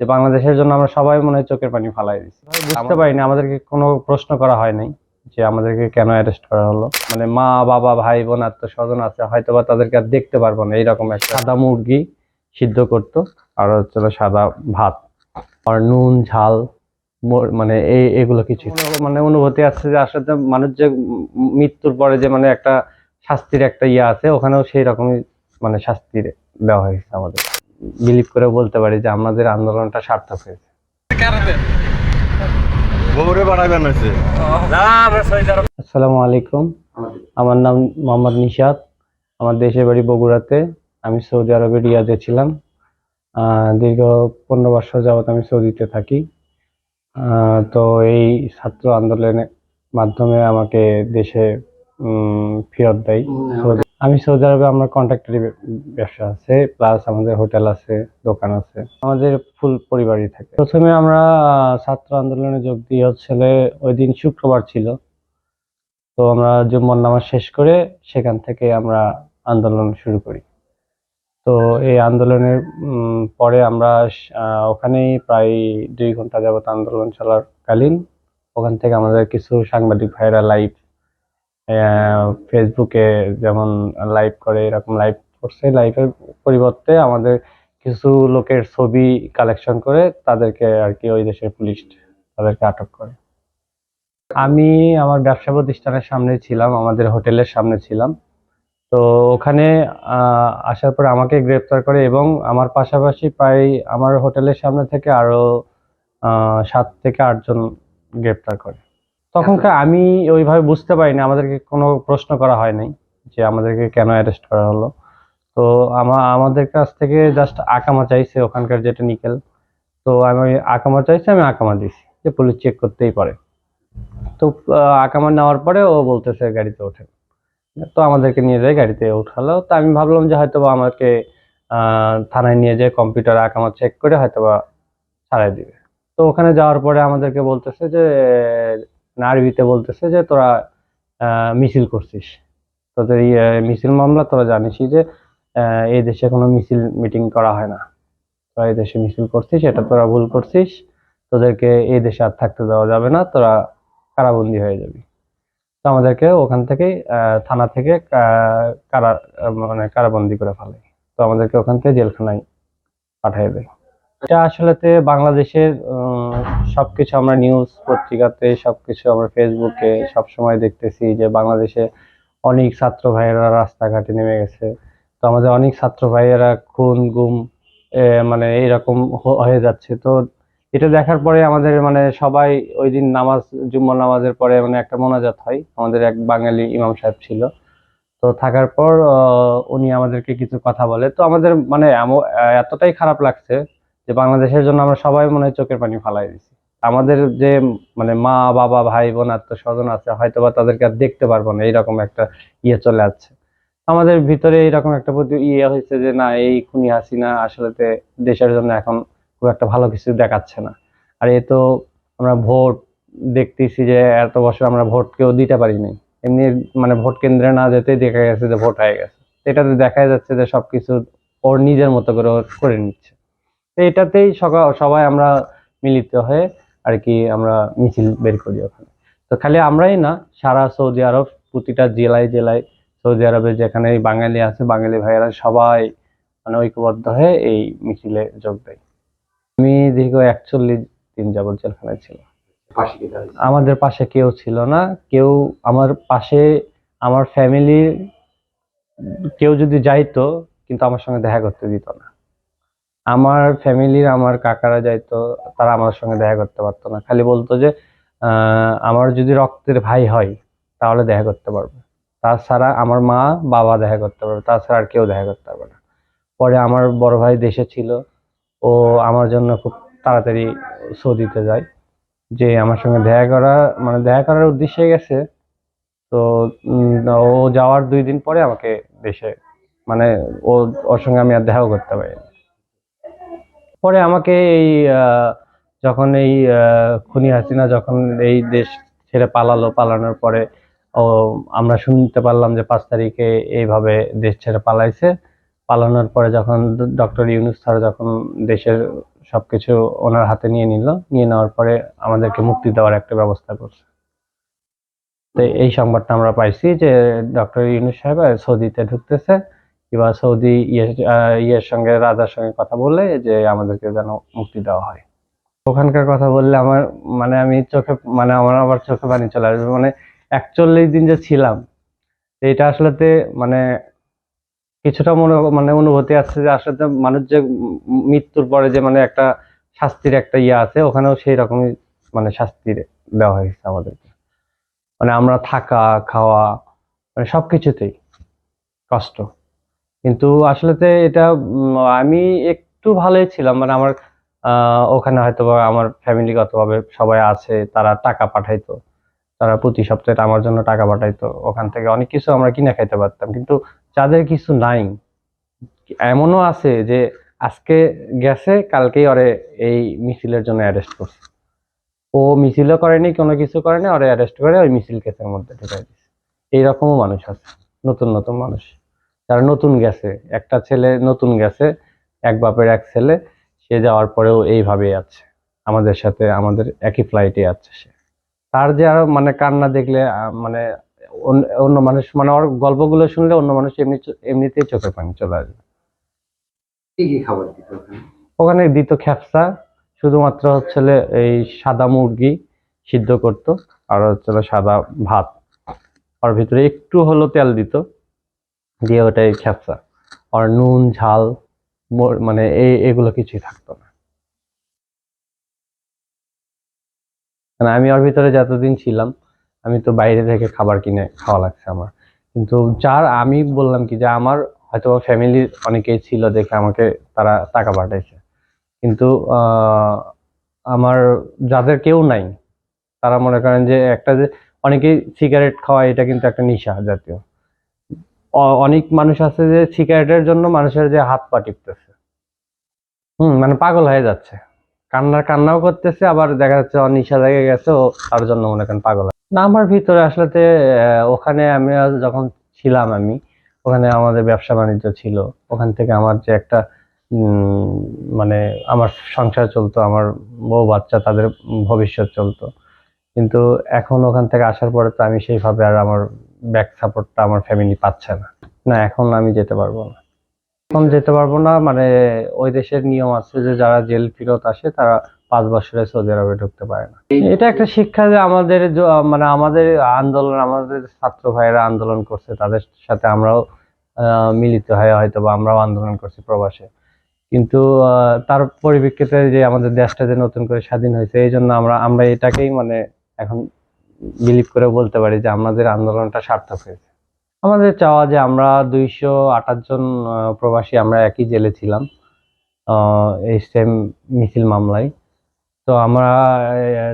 যে বাংলাদেশের জন্য আমরা সবাই মনে হয় চোখের পানি ফালাই দিচ্ছি বুঝতে পারিনি আমাদেরকে কোনো প্রশ্ন করা হয় নাই যে আমাদেরকে কেন অ্যারেস্ট করা হলো। মানে মা বাবা ভাই বোন আত্মীয় স্বজন আছে হয়তো বা তাদেরকে আর দেখতে পারব না এইরকম একটা সাদা মুরগি সিদ্ধ করতো আর হচ্ছে সাদা ভাত। আর নুন ঝাল মানে এই এগুলো কিছু। মানে অনুভূতি আছে যে আসলে মানুষ যে মৃত্যুর পরে যে মানে একটা শাস্তির একটা ইয়ে আছে ওখানেও সেই রকমই মানে শাস্তি দেওয়া হয়েছে আমাদের। বিলিভ করে বলতে পারি যে আমাদের আন্দোলনটা সার্থক হয়েছে। আসসালামু আলাইকুম। আমার নাম মোহাম্মদ নিশাদ আমার দেশের বাড়ি বগুড়াতে। আমি সৌদি আরবে রিয়াদে ছিলাম। আহ, দীর্ঘ পনেরো বছর যাবত আমি সৌদিতে থাকি। তো এই ছাত্র আন্দোলনের মাধ্যমে আমাকে দেশে ফেরত দেয়। আমি সৌদি আরবে আমার কন্ট্রাক্টরি ব্যবসা আছে প্লাস আমাদের হোটেল আছে দোকান আছে। আমাদের ফুল পরিবারই থাকে। প্রথমে আমরা ছাত্র আন্দোলনে যোগ দিয়ে হচ্ছে ওই দিন শুক্রবার ছিল। তো আমরা জুম্মন নামাজ শেষ করে সেখান থেকে আমরা আন্দোলন শুরু করি। তো এই আন্দোলনের পরে আমরা ওখানেই প্রায় দুই ঘণ্টা যাবত আন্দোলন চলাকালীন। ওখান থেকে আমাদের কিছু সাংবাদিক ভাইরা লাইভ ফেসবুকে যেমন লাইভ করে এরকম লাইভ করছে। লাইভের পরিবর্তে আমাদের কিছু লোকের ছবি কালেকশন করে তাদেরকে আর কি ওই দেশের পুলিশ তাদেরকে আটক করে। আমি আমার ব্যবসা প্রতিষ্ঠানের সামনে ছিলাম আমাদের হোটেলের সামনে ছিলাম। তো ওখানে আসার পর আমাকে গ্রেপ্তার করে এবং আমার পাশাপাশি প্রায় আমার হোটেলের সামনে থেকে আরও আহ, সাত থেকে আটজন গ্রেপ্তার করে। তখনকার আমি ওইভাবে বুঝতে পারিনি, আমাদেরকে কোনো প্রশ্ন করা হয় নাই যে আমাদেরকে কেন অ্যারেস্ট করা হলো। তো আমা, আমাদের কাছ থেকে জাস্ট আকামা চাইছে ওখানকার যেটা নিকেল। তো আমি আকামা চাইছি, আমি আকামা দিছি, যে পুলিশ চেক করতেই পারে। তো আকামা নেওয়ার পরে ও বলতেছে গাড়িতে ওঠে। তো আমাদেরকে নিয়ে যায়, গাড়িতে উঠালো। তো আমি ভাবলাম যে হয়তোবা আমাকে থানায় নিয়ে যায় কম্পিউটার আকামা চেক করে হয়তো বা ছাড়াই দিবে। তো ওখানে যাওয়ার পরে আমাদেরকে বলতেছে যে না, আরবিতে বলতেছে যে তোরা মিছিল করছিস। তোদের এই মিছিল মামলা তোরা জানিসই যে এই দেশে কোনো মিছিল মিটিং করা হয় না। তোরা এই দেশে মিছিল করছিস এটা তোরা ভুল করছিস। তোদেরকে এই দেশে আর থাকতে দেওয়া যাবে না তোরা কারাবন্দি হয়ে যাবি। তো আমাদেরকে ওখান থেকে থানা থেকে কারা মানে কারাবন্দি করে ফেলে। তো আমাদেরকে ওখান থেকে জেলখানায় পাঠিয়ে দেয়। এটা আসলেতে বাংলাদেশের সবকিছু আমরা নিউজ পত্রিকাতে, সবকিছু আমরা ফেসবুকে সবসময় দেখতেছি যে বাংলাদেশে অনেক ছাত্র ভাইয়েরা রাস্তাঘাটে নেমে গেছে। তো আমাদের অনেক ছাত্র ভাইয়েরা খুন, গুম মানে এরকম হয়ে যাচ্ছে। তো এটা দেখার পরে আমাদের মানে সবাই ওই দিন নামাজ জুম্মা নামাজের পরে মানে একটা মোনাজাত হয়। আমাদের এক বাঙালি ইমাম সাহেব ছিল। তো থাকার পর উনি আমাদেরকে কিছু কথা বলে। তো আমাদের মানে এতটাই খারাপ লাগছে যে বাংলাদেশের জন্য আমরা সবাই মনে হয় চোখের পানি ফালাই দিছি। আমাদের যে মানে মা, বাবা, ভাই, বোন, আত্মীয় স্বজন আছে হয়তো বা তাদেরকে আর দেখতে পারব না, এইরকম একটা ইয়ে চলে আসছে। আমাদের ভিতরে এইরকম একটা প্রতি ইয়ে হয়েছে যে, না, এই খুনি হাসিনা আসলেতে দেশের জন্য এখন খুব একটা ভালো কিছু দেখাচ্ছে না। আর এ তো আমরা ভোট দেখতেছি যে, এত বছর আমরা ভোট কেউ দিতে পারি নাই। এমনি মানে ভোট কেন্দ্রে না যেতেই দেখা গেছে যে, ভোট হয়ে গেছে। এটাতে দেখা যাচ্ছে যে, সবকিছু ওর নিজের মতো করে করে নিচ্ছে। তো এটাতেই সকা- সবাই আমরা মিলিত হয়ে আর কি আমরা মিছিল বের করি ওখানে। তো খালি আমরাই না সারা সৌদি আরব প্রতিটা জেলায় জেলায় সৌদি আরবে যেখানে বাঙালি আছে বাঙালি ভাইয়েরা সবাই মানে ঐক্যবদ্ধ হয়ে এই মিছিলে যোগ দেয়। আমি দীর্ঘ একচল্লিশ দিন যাবত জেলখানায় ছিলাম। আমাদের পাশে কেউ ছিল না। কেউ আমার পাশে আমার ফ্যামিলির কেউ যদি যাইতো কিন্তু আমার সঙ্গে দেখা করতে দিত না। আমার ফ্যামিলির আমার কাকারা যাইতো, তারা আমার সঙ্গে দেখা করতে পারতো না। খালি বলতো যে আমার যদি রক্তের ভাই হয়, তাহলে দেখা করতে পারবে। তাছাড়া আমার মা, বাবা দেখা করতে পারবে, তাছাড়া আর কেউ দেখা করতে পারবে না। পরে আমার বড় ভাই দেশে ছিল, ও আমার জন্য খুব তাড়াতাড়ি সৌদিতে যায়, যে আমার সঙ্গে দেখা করা মানে দেখা করার উদ্দেশ্যে গেছে। তো ও যাওয়ার দুই দিন পরে আমাকে দেশে মানে ও, ওর সঙ্গে আমি আর দেখাও করতে পারি পরে আমাকে এই যখন এই খুনি হাসিনা যখন এই দেশ ছেড়ে পালালো, পালানোর পরে, ও, আমরা শুনতে পারলাম যে পাঁচ তারিখে এইভাবে দেশ ছেড়ে পালাইছে। পালানোর পরে যখন ডক্টর ইউনুস স্যার যখন দেশের সবকিছু ওনার হাতে নিয়ে নিল, নিয়ে নেওয়ার পরে আমাদেরকে মুক্তি দেওয়ার একটা ব্যবস্থা করছে। তো এই সংবাদটা আমরা পাইছি যে ডক্টর ইউনুস সাহেব সৌদিতে ঢুকতেছে। কিংবা সৌদি ইয়ে ইয়ের সঙ্গে, রাজার সঙ্গে কথা বলে যে আমাদেরকে যেন মুক্তি দেওয়া হয়। ওখানকার কথা বললে আমার মানে আমি চোখে মানে আমার আবার চোখে পানি চলে আসবে। মানে একচল্লিশ দিন যে ছিলাম এটা আসলেতে মানে কিছুটা মনে মানে অনুভূতি আছে যে আসলে মানুষ যে মৃত্যুর পরে যে মানে একটা শাস্তির একটা ইয়ে আছে, ওখানেও সেই রকমই মানে শাস্তি দেওয়া হয়েছে আমাদেরকে। মানে আমরা থাকা, খাওয়া মানে সবকিছুতেই কষ্ট। কিন্তু আসলেতে এটা আমি একটু ভালোই ছিলাম। মানে আমার ওখানে হয়তো আমার ফ্যামিলিগতভাবে সবাই আছে, তারা টাকা পাঠাইতো। তারা প্রতি সপ্তাহে আমার জন্য টাকা পাঠাইতো। ওখান থেকে অনেক কিছু আমরা কিনে খাইতে পারতাম। কিন্তু যাদের কিছু নাই, এমনও আছে যে আজকে গেছে, কালকেই ওরে এই মিছিলের জন্য অ্যারেস্ট করছে। ও মিছিলও করেনি, কোনো কিছু করেনি, ওরে অ্যারেস্ট করে ওই মিছিল কেসের মধ্যে ঢুকাই দিচ্ছে এইরকমও মানুষ আছে, নতুন নতুন মানুষ। যারা নতুন গেছে। একটা ছেলে নতুন গেছে এক বাপের এক ছেলে সে যাওয়ার পরেও এইভাবেই আছে। আমাদের সাথে আমাদের একই ফ্লাইটে আছে সে। তার যে আরও মানে কান্না দেখলে মানে অন্য- মানুষ মানে ওর গল্পগুলো শুনলে অন্য মানুষ এমনি এমনিতেই চোখের পানি চলে আসবে। কি কি খাবার দিত ওখানে? ওখানে দিত খ্যাপসা শুধুমাত্র হচ্ছে এই সাদা মুরগি সিদ্ধ করতো আর হচ্ছে সাদা ভাত। ওর ভিতরে একটু হলো তেল দিত। দিয়ে ওটাই খ্যাপসা। আর নুন, ঝাল মানে এই, এগুলো কিছুই থাকতো না। মানে আমি ওর ভিতরে যতদিন ছিলাম, আমি তো বাইরে থেকে খাবার কিনে খাওয়া লাগছে আমার। কিন্তু যার, আমি বললাম কি যে আমার হয়তো ফ্যামিলির অনেকেই ছিল দেখে আমাকে তারা টাকা পাঠাইছে। কিন্তু আমার যাদের কেউ নাই, তারা মনে করেন যে একটা যে, অনেকেই সিগারেট খাওয়া এটা কিন্তু একটা নেশা জাতীয়। অনেক মানুষ আছে যে সিগারেটের জন্য মানুষের যে হাত পা টিপতেছে। হুম মানে পাগল হয়ে যাচ্ছে। কান্নার কান্নাও করতেছে, আবার দেখা যাচ্ছে ওর নিশা লেগে গেছে, ও তার জন্য মনে করেন পাগল। না আমার ভিতরে আসলে ওখানে আমি যখন ছিলাম আমি, ওখানে আমাদের ব্যবসা বাণিজ্য ছিল। ওখান থেকে আমার যে একটা মানে আমার সংসার চলতো, আমার বউ বাচ্চা, তাদের ভবিষ্যৎ চলতো। কিন্তু এখন ওখান থেকে আসার পরে তো আমি সেইভাবে আর আমার ব্যাক সাপোর্টটা আমার ফ্যামিলি পাচ্ছে না। না, এখন আমি যেতে পারব না। এখন যেতে পারব না মানে ওই দেশের নিয়ম আছে যে যারা জেল ফেরত আসে, তারা পাঁচ বছরে সৌদি আরবে ঢুকতে পারে না। এটা একটা শিক্ষা যে আমাদের মানে আমাদের আন্দোলন, আমাদের ছাত্র ভাইয়েরা আন্দোলন করছে, তাদের সাথে আমরাও মিলিত হয়ে হয়তো বা আমরাও আন্দোলন করছি প্রবাসে। কিন্তু তার পরিপ্রেক্ষিতে যে আমাদের দেশটা যে নতুন করে স্বাধীন হয়েছে, এই জন্য আমরা আমরা এটাকেই মানে এখন বিলিভ করে বলতে পারি যে আমাদের আন্দোলনটা সার্থক হয়েছে। আমাদের চাওয়া যে আমরা দুইশো আঠাশ জন প্রবাসী আমরা একই জেলে ছিলাম এই সেম মিছিল মামলায়। তো আমরা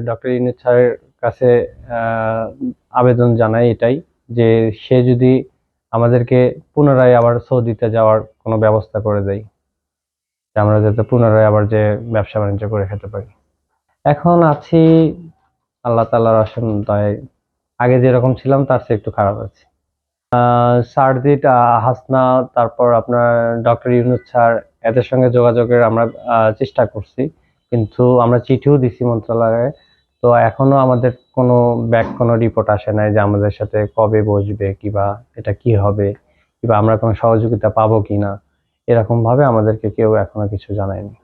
ডক্টর ইনুজ স্যারের কাছে আবেদন জানাই এটাই যে সে যদি আমাদেরকে পুনরায় আবার সৌদিতে যাওয়ার কোনো ব্যবস্থা করে দেয় আমরা যাতে পুনরায় আবার যে ব্যবসা বাণিজ্য করে খেতে পারি। এখন আছি আল্লাহ তাল্লাহর অসীম দয়ায়। আগে যেরকম ছিলাম তার চেয়ে একটু খারাপ আছে। আহ, সারজিৎ হাসনা তারপর আপনার ডক্টর ইউনুস স্যার এদের সঙ্গে যোগাযোগের আমরা চেষ্টা করছি। কিন্তু আমরা চিঠিও দিছি মন্ত্রণালয়ে। তো এখনও আমাদের কোনো ব্যাক কোনো রিপোর্ট আসে নাই যে আমাদের সাথে কবে বসবে কিবা এটা কি হবে কিবা আমরা কোনো সহযোগিতা পাবো কিনা। এরকম ভাবে আমাদেরকে কেউ এখনও কিছু জানায়নি।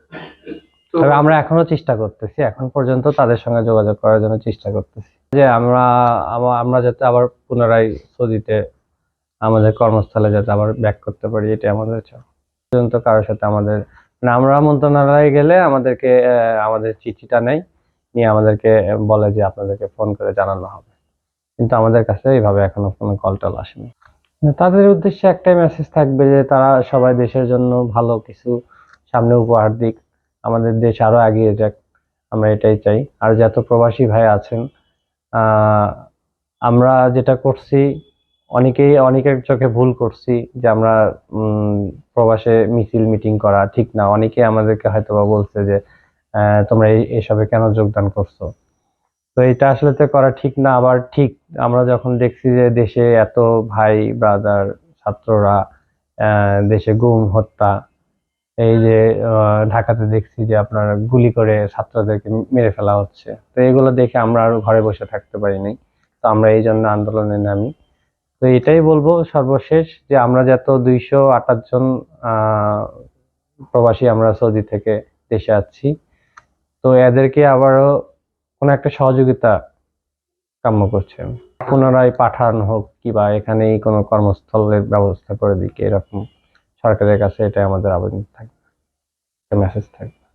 তবে আমরা এখনও চেষ্টা করতেছি, এখন পর্যন্ত তাদের সঙ্গে যোগাযোগ করার জন্য চেষ্টা করতেছি। যে আমরা আমরা যাতে আবার পুনরায় সৌদিতে আমাদের কর্মস্থলে যাতে আবার ব্যাক করতে পারি এটা আমাদের পর্যন্ত কারোর সাথে আমাদের মানে আমরা মন্ত্রণালয়ে গেলে আমাদেরকে আমাদের চিঠিটা নেই, নিয়ে আমাদেরকে বলে যে আপনাদেরকে ফোন করে জানানো হবে। কিন্তু আমাদের কাছে এইভাবে এখনও কোনো কল টল আসেনি। তাদের উদ্দেশ্যে একটাই মেসেজ থাকবে যে তারা সবাই দেশের জন্য ভালো কিছু সামনে উপহার দিক। আমাদের দেশ আরও এগিয়ে যাক, আমরা এটাই চাই। আর যত প্রবাসী ভাই আছেন আমরা যেটা করছি, অনেকেই, অনেকের চোখে ভুল করছি যে আমরা প্রবাসে মিছিল মিটিং করা ঠিক না। অনেকেই আমাদেরকে হয়তো বা বলছে যে তোমরা এই- এসবে কেন যোগদান করছ? তো এটা আসলে তো করা ঠিক না, আবার ঠিক আমরা যখন দেখছি যে দেশে এত ভাই ব্রাদার ছাত্ররা দেশে গুম, হত্যা এই যে ঢাকাতে দেখছি যে আপনার গুলি করে ছাত্রদেরকে মেরে ফেলা হচ্ছে। তো এগুলো দেখে আমরা আরও ঘরে বসে থাকতে পারিনি তো আমরা এই জন্য আন্দোলনে নামি। তো এটাই বলব সর্বশেষ যে আমরা যত দুইশো আঠাশ জন প্রবাসী আমরা সৌদি থেকে দেশে আছি, তো এদেরকে আবারও কোনো একটা সহযোগিতা কাম্য করছে। পুনরায় পাঠান হোক কিবা এখানেই কোনো কর্মস্থলের ব্যবস্থা করে দিক, এরকম সরকারের কাছে এটা আমাদের আবেদন থাকবে মেসেজ থাকবে।